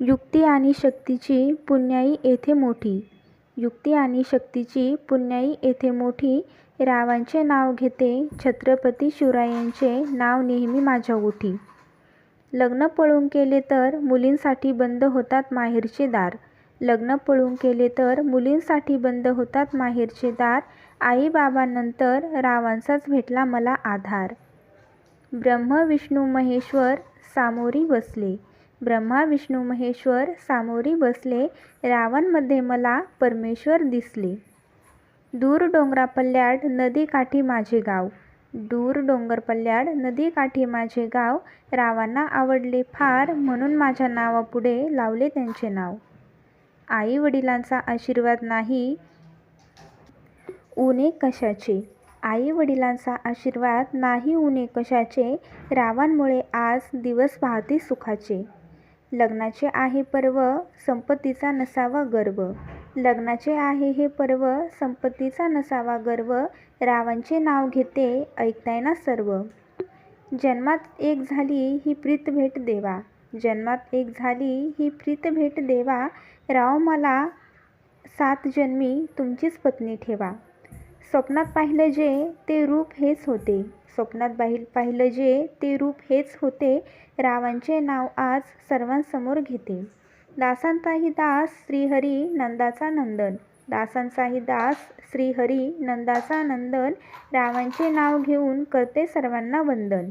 युक्ती आणि शक्तीची पुण्याई येथे मोठी. युक्ती आणि शक्तीची पुण्याई येथे मोठी. रावांचे नाव घेते छत्रपती शिवरायांचे नाव नेहमी माझ्या ओठी. लग्न पळून केले तर मुलींसाठी बंद होतात माहेरचे दार. लग्न पळून केले तर मुलींसाठी बंद होतात माहेरचे दार. आईबाबांनंतर रावांचाच भेटला मला आधार. ब्रह्म विष्णू महेश्वर सामोरी बसले. ब्रह्मा विष्णू महेश्वर सामोरी बसले रावणमध्ये मला परमेश्वर दिसले. दूर डोंगरापल्ल्याड नदीकाठी माझे गाव. दूर डोंगरपल्ल्याड नदीकाठी माझे गाव. रावांना आवडले फार म्हणून माझ्या नावापुढे लावले त्यांचे नाव. आई वडिलांचा आशीर्वाद नाही ऊने कशाचे? आई वडिलांचा आशीर्वाद नाही ऊने कशाचे? रावांमुळे आज दिवस पाहते सुखाचे. लग्नाचे आहे पर्व संपत्तीचा नसावा गर्व. लग्नाचे आहे हे पर्व संपत्तीचा नसावा गर्व रावांचे नाव घेते ऐकताय ना सर्व. जन्मात एक झाली ही प्रीत भेट देवा. जन्मात एक झाली ही प्रीत भेट देवा. राव मला सात जन्मी तुमचीच पत्नी ठेवा. स्वप्नात पाहिलं जे ते रूप हेच होते. स्वप्नात पाहिल पाहिलं जे ते रूप हेच होते. रावांचे नाव आज सर्वांसमोर घेते. दासांचाही दास श्रीहरी नंदाचा नंदन. दासांचाही दास श्रीहरी नंदाचा नंदन. रावांचे नाव घेऊन करते सर्वांना वंदन.